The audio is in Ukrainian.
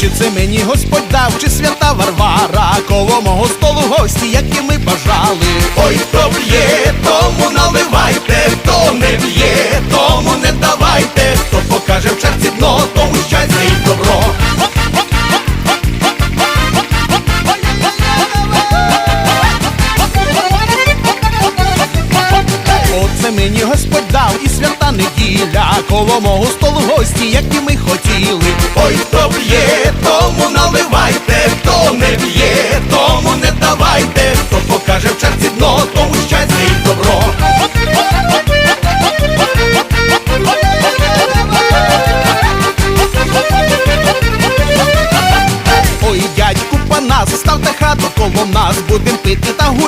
Чи це мені Господь дав, чи свята Варвара, коло мого столу гості, які ми бажали, ой, то б'є? Це мені Господь дав і свята неділя, коло мого столу гості, як і ми хотіли. Ой, хто п'є, тому наливайте, хто не п'є, тому не давайте, хто покаже в черзі дно, тому щастя і добро. Ой, дядьку, панас, ставте хату коло нас, будем пити та гуляти.